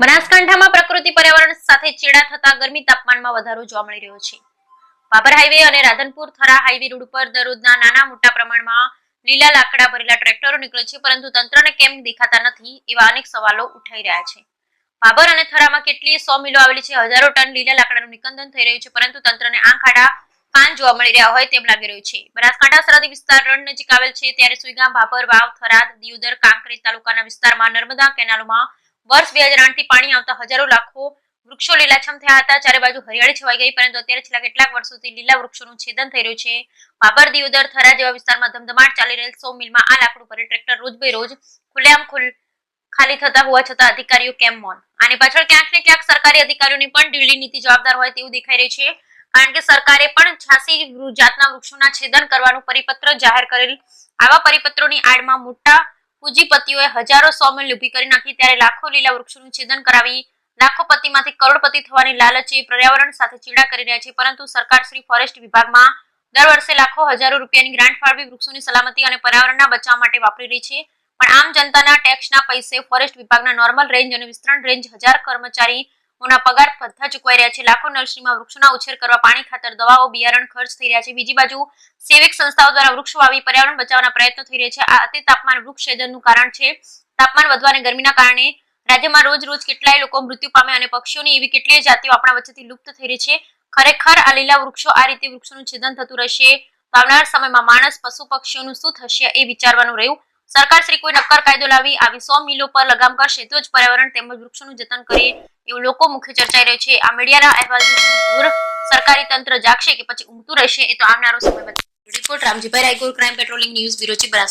બનાસકાંઠામાં પ્રકૃતિ પર્યાવરણ સાથે ચેડા થતા ગરમી તાપમાનમાં વધારો જોવા મળી રહ્યો છે. બાબર હાઈવે અને રાધનપુર થરા હાઈવે રોડ ઉપર દરરોજના નાના મોટા પ્રમાણમાં લીલા લાકડા ભરેલા ટ્રેક્ટરો નીકળે છે, પરંતુ તંત્રને કેમ દેખાતા નથી એવા અનેક સવાલો ઉઠાઈ રહ્યા છે. બાબર અને થરામાં કેટલી સો મિલો આવેલી છે, હજારો ટન લીલા લાકડાનું નિકંદન થઈ રહ્યું છે, પરંતુ તંત્રને આંખ કાન જોવા મળી રહ્યા હોય તેમ લાગી રહ્યું છે. બનાસકાંઠા સરહદી વિસ્તાર રણ નજીક આવેલ છે, ત્યારે સુઈગામ ભાભર વાવ થરાદ દિયોદર, કાંકરેજ તાલુકાના વિસ્તારમાં નર્મદા કેનાલોમાં વર્ષ બે હજારથી પાણી આવતા હજારો લાખો વૃક્ષો લીલાછમ થયા હતા. ચારે બાજુ હરિયાળી છવાઈ ગઈ, પરંતુ અત્યારે છેલ્લા કેટલાક વર્ષોથી લીલા વૃક્ષોનું છેદન થઈ રહ્યું છે. બાબર દિયોદર થરા જેવા વિસ્તારમાં ધમધમાટ ચાલી રહેલ સો મિલમાં આ લાકડું ભરે ટ્રેક્ટર રોજ બે રોજ ખુલ્લેઆમ ખુલ્લ ખાલી થતા હોવા છતાં અધિકારીઓ કેમ મૌન? આની પાછળ ક્યાંક ને ક્યાંક સરકારી અધિકારીઓની પણ ઢીલી નીતિ જવાબદાર હોય તેવું દેખાઈ રહ્યું છે. કારણ કે સરકારે પણ છાસી જાતના વૃક્ષોના છેદન કરવાનું પરિપત્ર જાહેર કરેલ. આવા પરિપત્રોની આડમાં મોટા પૂંજીપતિઓએ હજારો સો મિલ કરી નાખી ત્યારે લાખો લીલા વૃક્ષોનું છેદન કરાવી લાખોપતિમાંથી કરોડપતિ થવાની લાલચે પર્યાવરણ સાથે ચીડા કરી રહ્યા છે. પરંતુ સરકાર શ્રી ફોરેસ્ટ વિભાગમાં દર વર્ષે લાખો હજારો રૂપિયાની ગ્રાન્ટ ફાળવી વૃક્ષોની સલામતી અને પર્યાવરણના બચાવ માટે વાપરી રહી છે. પણ આમ જનતાના ટેક્સના પૈસે ફોરેસ્ટ વિભાગના નોર્મલ રેન્જ અને વિસ્તરણ રેન્જ હજાર કર્મચારીઓના પગાર બધા ચૂકવાઈ રહ્યા છે. લાખો નર્સરીમાં વૃક્ષોના ઉછેર કરવા પાણી ખાતર, દવાઓ, બિયારણ ખર્ચ થઈ રહ્યા છે. બીજી બાજુ સેવિક સંસ્થાઓ દ્વારા વૃક્ષો વાવી, પર્યાવરણ બચાવવાના પ્રયત્નો થઈ રહ્યા છે. આ અતિ તાપમાન વૃક્ષ છેદનનું કારણ છે. તાપમાન વધવા અને ગરમીના કારણે રાજ્યમાં રોજ રોજ કેટલાય લોકો મૃત્યુ પામે અને પક્ષીઓની એવી કેટલીય જાતિઓ આપણા વચ્ચેથી લુપ્ત થઈ રહી છે. ખરેખર આ લીલા વૃક્ષો આ રીતે વૃક્ષોનું છેદન થતું રહેશે. તો આવનાર સમયમાં માણસ, પશુ, પક્ષીઓનું શું થશે એ વિચારવાનું રહ્યું. સરકાર શ્રી કોઈ નક્કર કાયદો લાવી, આવી સો મિલો પર લગામ કરશે, તો જ પર્યાવરણ તેમજ વૃક્ષોનું જતન કરે એવું લોકો મુખ્ય ચર્ચાઈ રહ્યું છે. આ મીડિયાના અહેવાલથી દૂર સરકારી તંત્ર જાગશે કે પછી ઊંઘતું રહેશે એ તો આવનારો સમય બતાવશે. Report Ramjibhai Raigor crime patrolling news bureau Banaskantha